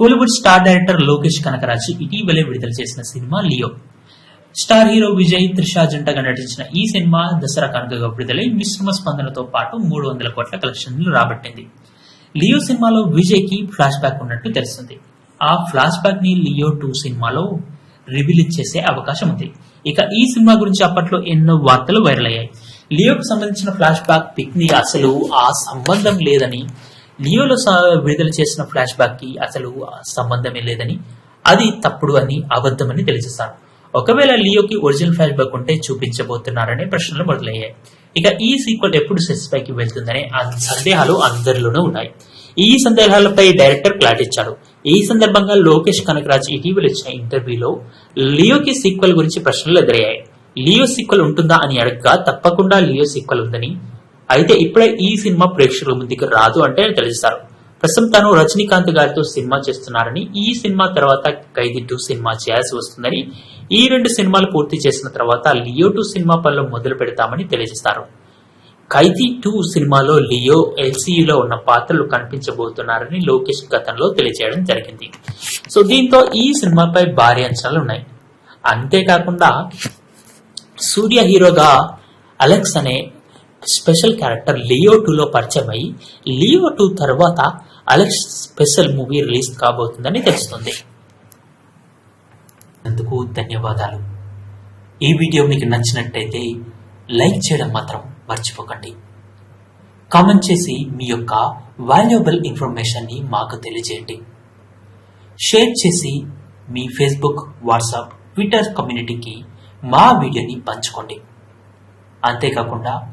Kollywood star director Lokesh Kanagaraj ఇటీవలే విడుదల చేసిన cinema Leo. Star hero Vijay Trisha జంటగా నటించిన ఈ సినిమా దసరా కానుకగా విడుదలై మిశ్రమ స్పందనతో పాటు మూడు వందల కోట్ల కలెక్షన్లు రాబట్టింది. లియో సినిమాలో విజయ్కి ఫ్లాష్ బ్యాక్ ఉన్నట్టు తెలుస్తుంది. ఆ ఫ్లాష్ బ్యాక్ని లియో టూ సినిమాలో రివీల్ చేసే అవకాశం ఉంది. ఇక ఈ సినిమా గురించి అప్పట్లో ఎన్నో వార్తలు వైరల్ అయ్యాయి. లియోకు సంబంధించిన ఫ్లాష్ బ్యాక్ పిక్ని అసలు ఆ సంబంధం లేదని లియోలో విడుదల చేసిన ఫ్లాష్ బ్యాక్కి అసలు సంబంధమే లేదని అది తప్పుడు అని అబద్ధమని తెలిసిస్తాను ఒకవేళ లియోకి ఒరిజినల్ ఫ్లాష్ బ్యాక్ ఉంటే చూపించబోతున్నారనే ప్రశ్నలు మొదలయ్యాయి. ఇక ఈ సీక్వెల్ ఎప్పుడు సెట్స్ పైకి వెళ్తుందనే సందేహాలు అందరిలోనూ ఉన్నాయి. ఈ సందేహాలపై డైరెక్టర్ క్లారిటీ ఇచ్చాడు ఈ సందర్భంగా లోకేష్ కనకరాజ్ ఇటీవల ఇచ్చిన ఇంటర్వ్యూలో లియోకి సీక్వెల్ గురించి ప్రశ్నలు ఎదురయ్యాయి. లియో సీక్వెల్ ఉంటుందా అని అడగగా తప్పకుండా లియో సీక్వెల్ ఉందని అయితే ఇప్పుడే ఈ సినిమా ప్రేక్షకుల ముందుకు రాదు అంటే తెలిసిస్తారు ప్రస్తుతం తను రజనీకాంత్ గారితో సినిమా చేస్తున్నారని ఈ సినిమా తర్వాత ఖైదీ టూ సినిమా చేయాల్సి వస్తుందని ఈ రెండు సినిమాలు పూర్తి చేసిన తర్వాత లియో టూ సినిమా పనులు మొదలు పెడతామని తెలియజేస్తారు. ఖైదీ టూ సినిమాలో లియో ఎల్సీలో ఉన్న పాత్రలు కనిపించబోతున్నారని లోకేష్ గతంలో తెలియజేయడం జరిగింది. సో దీంతో ఈ సినిమాపై భారీ అంచనాలు ఉన్నాయి. అంతేకాకుండా సూర్య హీరోగా అలెక్స్ అనే స్పెషల్ క్యారెక్టర్ లియో టూలో పరిచయం అయి లియో టూ తర్వాత అలెక్స్ స్పెషల్ మూవీ రిలీజ్ కాబోతుందని తెలుస్తుంది. అందుకు ధన్యవాదాలు. ఈ వీడియో మీకు నచ్చినట్టయితే లైక్ చేయడం మాత్రం మర్చిపోకండి. కామెంట్ చేసి మీ యొక్క వాల్యుబుల్ ఇన్ఫర్మేషన్ని మాకు తెలియజేయండి. షేర్ చేసి మీ ఫేస్బుక్ వాట్సాప్ ట్విట్టర్ కమ్యూనిటీకి మా వీడియోని పంచుకోండి. అంతేకాకుండా